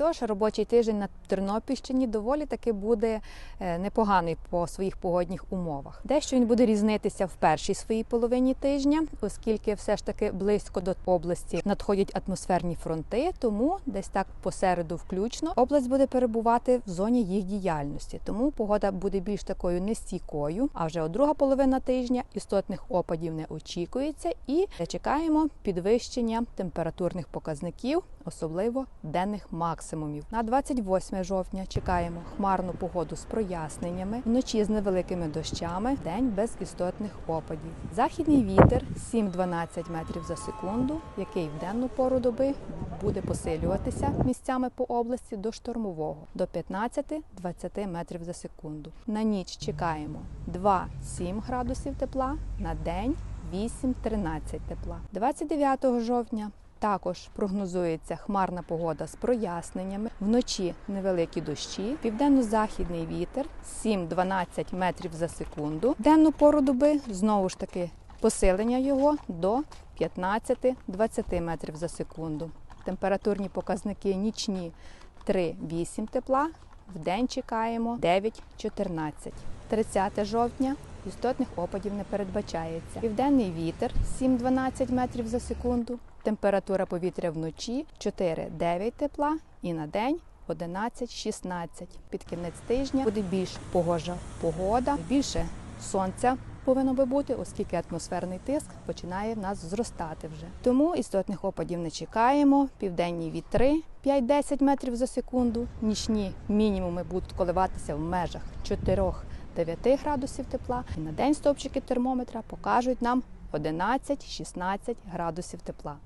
Тож робочий тиждень на Тернопільщині доволі таки буде е, непоганий по своїх погодних умовах. Дещо він буде різнитися в першій своїй половині тижня, оскільки все ж таки близько до області надходять атмосферні фронти, тому десь так посереду включно область буде перебувати в зоні їх діяльності. Тому погода буде більш такою нестійкою. А вже от друга половина тижня істотних опадів не очікується, і чекаємо підвищення температурних показників, особливо денних максимумів. На 28 жовтня чекаємо хмарну погоду з проясненнями, вночі з невеликими дощами, день без істотних опадів. Західний вітер 7-12 метрів за секунду, який в денну пору доби буде посилюватися місцями по області до штормового до 15-20 метрів за секунду. На ніч чекаємо 2-7 градусів тепла, на день 8-13 тепла. 29 жовтня також прогнозується хмарна погода з проясненнями. Вночі невеликі дощі, південно-західний вітер 7-12 метрів за секунду. Денну пору доби знову ж таки посилення його до 15-20 метрів за секунду. Температурні показники нічні 3-8 тепла. В день чекаємо 9-14. 30 жовтня істотних опадів не передбачається. Південний вітер 7-12 метрів за секунду. Температура повітря вночі 4-9 тепла і на день 11-16. Під кінець тижня буде більш погожа погода, більше сонця повинно би бути, оскільки атмосферний тиск починає в нас зростати вже. Тому істотних опадів не чекаємо. Південні вітри 5-10 метрів за секунду. Нічні мінімуми будуть коливатися в межах 4-9 градусів тепла. І на день стовпчики термометра покажуть нам 11-16 градусів тепла.